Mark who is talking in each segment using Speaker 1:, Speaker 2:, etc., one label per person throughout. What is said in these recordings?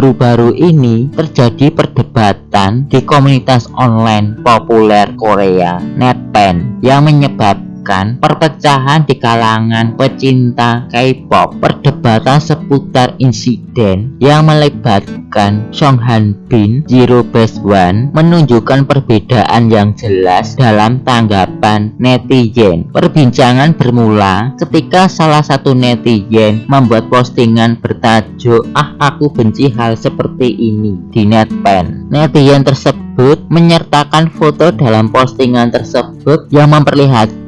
Speaker 1: baru-baru ini terjadi perdebatan di komunitas online populer Korea, NetPen, yang menyebabkan menyebabkan perpecahan di kalangan pecinta K-pop. Perdebatan seputar insiden yang melibatkan Song Han Bin, Zero Base One menunjukkan perbedaan yang jelas dalam tanggapan netizen. Perbincangan bermula ketika salah satu netizen membuat postingan bertajuk "Ah aku benci hal seperti ini" di NetPen. Netizen tersebut menyertakan foto dalam postingan tersebut yang memperlihatkan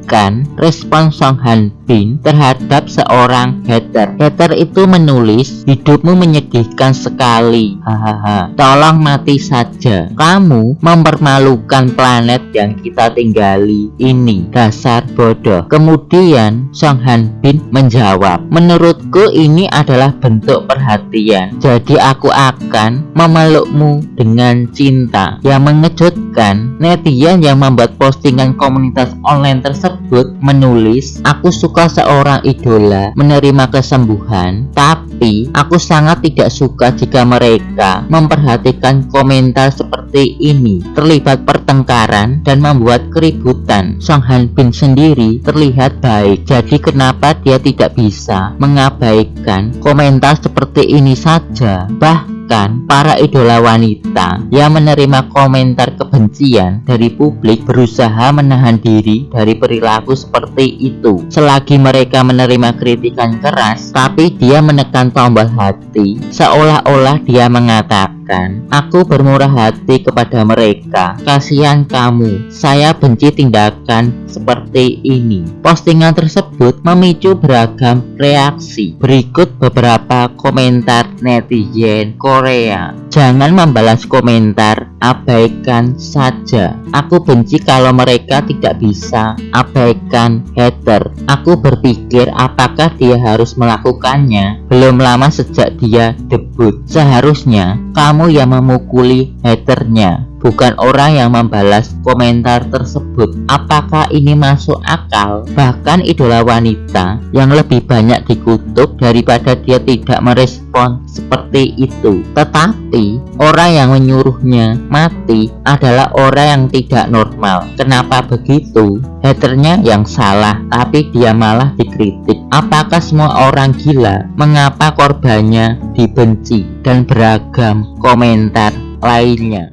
Speaker 1: respon Song Han Bin terhadap seorang hater. Hater itu menulis, hidupmu menyedihkan sekali. Hahaha. Tolong mati saja. Kamu mempermalukan planet yang kita tinggali ini. Dasar bodoh. Kemudian Song Han Bin menjawab, menurutku ini adalah bentuk perhatian. Jadi aku akan memelukmu dengan cinta. Yang mengejutkan, netizen yang membuat postingan komunitas online tersebut menulis, aku suka seorang idola menerima kesembuhan, tapi aku sangat tidak suka jika mereka memperhatikan komentar seperti ini, terlibat pertengkaran dan membuat keributan. Song Han Bin sendiri terlihat baik, jadi kenapa dia tidak bisa mengabaikan komentar seperti ini saja? Bah bahkan para idola wanita yang menerima komentar kebencian dari publik berusaha menahan diri dari perilaku seperti itu. Selagi mereka menerima kritikan keras, tapi dia menekan tombol hati, seolah-olah dia mengatakan Aku bermurah hati kepada mereka. Kasihan kamu, saya benci tindakan seperti ini. Postingan tersebut memicu beragam reaksi. Berikut beberapa komentar netizen Korea. Jangan membalas komentar, abaikan saja. Aku benci kalau mereka tidak bisa abaikan hater. Aku berpikir apakah dia harus melakukannya. Belum lama sejak dia debut. Seharusnya kamu yang memukuli haternya bukan orang yang membalas komentar tersebut. Apakah ini masuk akal? Bahkan idola wanita yang lebih banyak dikutuk daripada dia tidak merespon seperti itu. Tetapi orang yang menyuruhnya mati adalah orang yang tidak normal. Kenapa begitu? Haternya yang salah, tapi dia malah dikritik. Apakah semua orang gila? Mengapa korbannya dibenci dan beragam komentar lainnya?